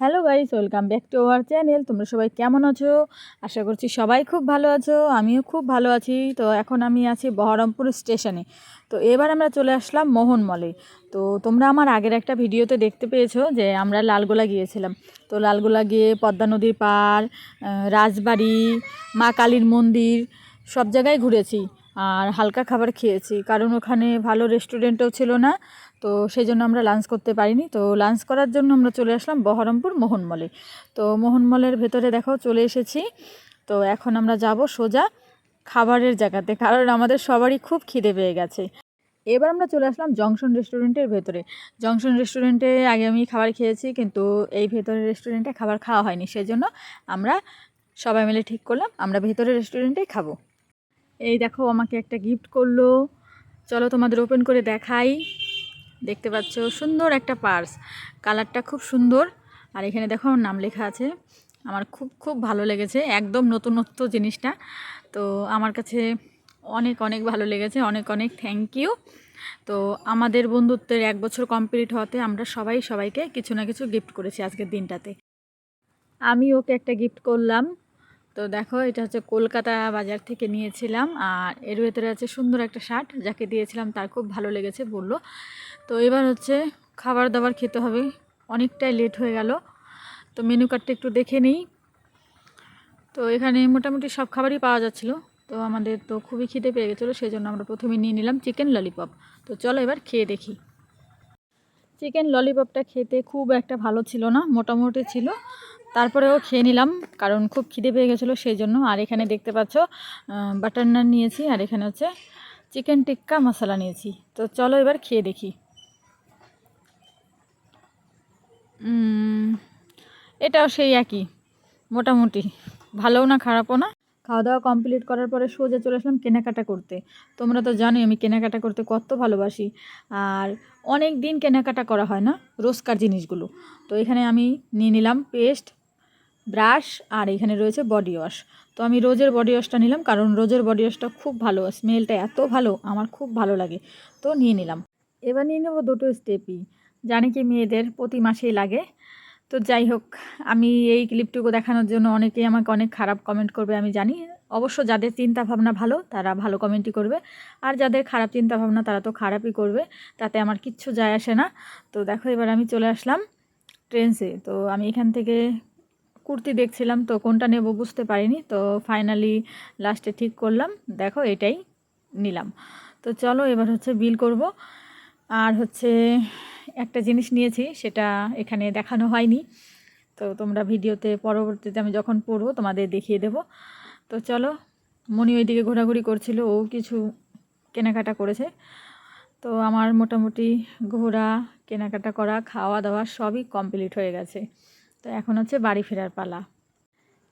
Hello guys, welcome back to our channel. তোমরা সবাই কেমন আছো? আশা করছি সবাই খুব ভালো আছো, আমিও খুব ভালো আছি। তো এখন আমি আছি বহরমপুর স্টেশনে। তো এবার আমরা চলে আসলাম মোহন মলে। তো তোমরা আমার আগের একটা ভিডিওতে দেখতে পেয়েছ যে আমরা লালগোলা গিয়েছিলাম। তো লালগোলা গিয়ে পদ্মা নদীর পার রাজবাড়ি, মা কালীর মন্দির, সব জায়গায় ঘুরেছি আর হালকা খাবার খেয়েছি। কারণ ওখানে ভালো রেস্টুরেন্টও ছিল না। তো সেই জন্য আমরা লাঞ্চ করতে পারিনি। তো লাঞ্চ করার জন্য আমরা চলে আসলাম বহরমপুর মোহনমলে তো মোহনমলের ভেতরে দেখো চলে এসেছি। তো এখন আমরা যাব সোজা খাবারের জায়গাতে, কারণ আমাদের সবারই খুব খিদে পেয়ে গেছে। এবার আমরা চলে আসলাম জংশন রেস্টুরেন্টের ভেতরে। জংশন রেস্টুরেন্টে আগে আমি খাবার খেয়েছি, কিন্তু এই ভেতরের রেস্টুরেন্টে খাবার খাওয়া হয়নি। সেজন্য আমরা সবাই মিলে ঠিক করলাম, আমরা ভেতরের রেস্টুরেন্টেই খাব। এই দেখো আমাকে একটা গিফট করল। চলো তোমাদের ওপেন করে দেখাই। দেখতে পাচ্ছ, সুন্দর একটা পার্স। কালারটা খুব সুন্দর। আর এখানে দেখো, আমার নাম লেখা আছে। আমার খুব খুব ভালো লেগেছে, একদম নতুনত্ব জিনিসটা। তো আমার কাছে অনেক অনেক ভালো লেগেছে, অনেক অনেক থ্যাংক ইউ তো আমাদের বন্ধুত্বের এক বছর কমপ্লিট হওয়াতে আমরা সবাই সবাইকে কিছু না কিছু গিফট করেছি আজকের দিনটাতে। আমি ওকে একটা গিফট করলাম। তো দেখো, এটা হচ্ছে কলকাতা বাজার থেকে নিয়েছিলাম। আর এর ভেতরে আছে সুন্দর একটা শার্ট, যাকে দিয়েছিলাম তার খুব ভালো লেগেছে বলল। তো এবার হচ্ছে খাবার দাবার খেতে হবে, অনেকটাই লেট হয়ে গেল। তো মেনু কার্ডটা একটু দেখে নিই। তো এখানে মোটামুটি সব খাবারই পাওয়া যাচ্ছিল। তো আমাদের তো খুবই খিদে পেয়ে গেছিল, সেই জন্য আমরা প্রথমে নিয়ে নিলাম চিকেন ললিপপ তো চলো এবার খেয়ে দেখি। চিকেন ললিপপটা খেতে খুব একটা ভালো ছিল না, মোটামুটি ছিল। তারপরেও খেয়ে নিলাম, কারণ খুব খিদে পেয়ে গেছিল সেই জন্য। আর এখানে দেখতে পাচ্ছ বাটার নান নিয়েছি, আর এখানে হচ্ছে চিকেন টিক্কা মশলা নিয়েছি। তো চলো এবার খেয়ে দেখি। এটাও সেই একই, মোটামুটি। ভালোও না, খারাপও না। খাওয়া দাওয়া কমপ্লিট করার পরে সোজা চলে আসলাম কেনাকাটা করতে। তোমরা তো জানোই আমি কেনাকাটা করতে কত ভালোবাসি। আর অনেক দিন কেনাকাটা করা হয় না, রোজকার জিনিসগুলো। তো এখানে আমি নিয়ে নিলাম পেস্ট ব্রাশ আর এখানে রয়েছে বডি ওয়াশ তো আমি রোজের বডি ওয়াশটা নিলাম কারণ রোজের বডি ওয়াশটা খুব ভালো স্মেলটা এত ভালো, আমার খুব ভালো লাগে। তো নিয়ে নিলাম। এবার নিয়ে নেব দুটো স্টেপই জানি কি মেয়েদের প্রতি মাসেই লাগে। তো যাই হোক, আমি এই ক্লিপটুকু দেখানোর জন্য অনেকেই আমাকে অনেক খারাপ কমেন্ট করবে, আমি জানি। অবশ্য যাদের চিন্তা ভাবনা ভালো, তারা ভালো কমেন্টই করবে। আর যাদের খারাপ চিন্তা ভাবনা তারা তো খারাপই করবে। তাতে আমার কিচ্ছু যায় আসে না। তো দেখো, এবার আমি চলে আসলাম ট্রেন্সে তো আমি এখান থেকে কুর্তি দেখছিলাম তো কোনটা নেব বুঝতে পারিনি, তো ফাইনালি লাস্টে ঠিক করলাম। দেখো এটাই নিলাম। তো চলো এবার হচ্ছে বিল করব। আর হচ্ছে একটা জিনিস নিয়েছি, সেটা এখানে দেখানো হয়নি। তো তোমরা ভিডিওতে পরবর্তীতে আমি যখন পড়ব তোমাদের দেখিয়ে দেব। তো চলো, মনি ওইদিকে ঘোরাঘুরি করছিল, ও কিছু কেনাকাটা করেছে। তো আমার মোটামুটি ঘোরা, কেনাকাটা করা, খাওয়া দাওয়া সবই কমপ্লিট হয়ে গেছে। তো এখন হচ্ছে বাড়ি ফেরার পালা।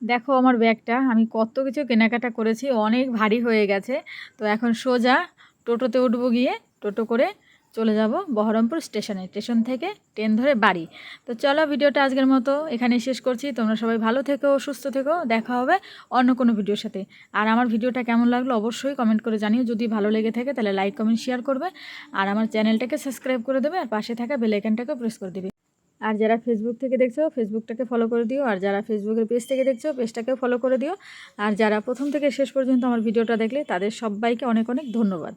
দেখো আমার ব্যাগটা, আমি কত কিছু কেনাকাটা করেছি, অনেক ভারী হয়ে গেছে। তো এখন সোজা টোটোতে উঠবো গিয়ে, টোটো করে চলে যাব বহরমপুর স্টেশনে। স্টেশন থেকে ট্রেন ধরে বাড়ি। তো চলো ভিডিওটা আজকের মতো এখানে শেষ করছি। তোমরা সবাই ভালো থেকো, সুস্থ থেকো, দেখা হবে অন্য কোনো ভিডিওর সাথে। আর আমার ভিডিওটা কেমন লাগল অবশ্যই কমেন্ট করে জানিও। যদি ভালো লেগে থাকে তাহলে লাইক, কমেন্ট, শেয়ার করবে। আর আমার চ্যানেলটাকে সাবস্ক্রাইব করে দেবে আর পাশে থাকা বেল আইকনটাকে প্রেস করে দেবে। আর যারা ফেসবুক থেকে দেখছ ফেসবুকটাকে ফলো করে দিও। আর যারা ফেসবুকের পেজ থেকে দেখছ পেজটাকেও ফলো করে দিও। আর যারা প্রথম থেকে শেষ পর্যন্ত আমার ভিডিওটা দেখলে, তাদের সবাইকে অনেক অনেক ধন্যবাদ।